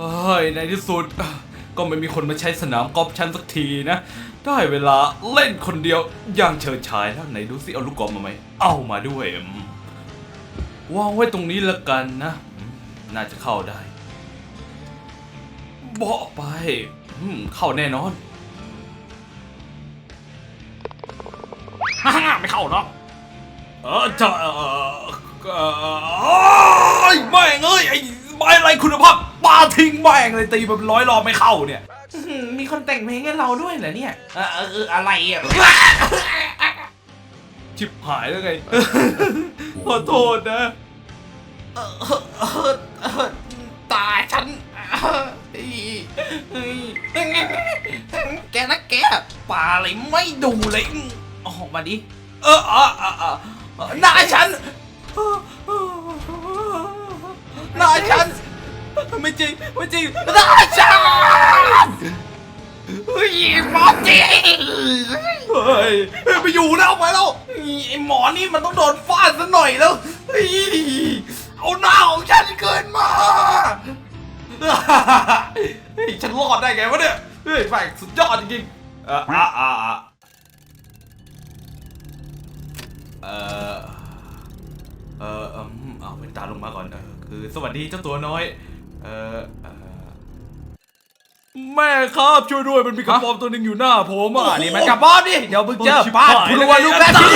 เฮ้ยในที่สุด ก็ไม่มีคนมาใช้สนามกอล์ฟฉันสักทีนะ ได้เวลาเล่นคนเดียวอย่างเฉิดฉายแล้วไหนดูสิเอาลูกกอล์ฟมาไหมเอามาด้วยอืมวางไว้ตรงนี้ละกันนะอืมน่าจะเข้าได้เบาะไปอืมเข้าแน่นอนฮ่าไม่เข้าหรอกเออจะเออเออแม่งเอ้ยไอ้ไม้ อะไรคุณภาพปาทิ้งแม่งเลยตีแบบร้อยรอบไม่เข้าเนี่ยอื้อหือมีคนแต่งเพลงให้เราด้วยเหรอเนี่ยเออเออเอออะไรอะ ชิบหายแล้วไง ขอโทษนะ เออเออเออเออตาฉันเออเฮ้ยเฮ้ยแกนะแกปลาอะไรไม่ดูเลยออกมาดิ เออเออเออเออหน้าฉันหน้าฉัน ไม่จริงไม่จริงหน้าฉันเฮ้ยหมอจีเฮ้ยไปอยู่แล้วไปแล้วไอหมอนี่มันต้องโดนฟาดซะหน่อยแล้วเฮ้ยเอาหน้าของฉันเกินมาเฮ้ยฉันรอดได้ไงวะเนี่ยเฮ้ยแม่งสุดยอดจริงๆเอออะอะอะเออเออเอมเอาเป็นตาลงมาก่อนเออคือสวัสดีเจ้าตัวน้อย เออเออแม่ครับช่วยด้วยมันมีกระป๋อมตัวหนึ่งอยู่หน้าผมอะนี่มันกระป๋อมดิเดี๋ยวมึงเจอชิบป้าหายพลัวลูกแม่ที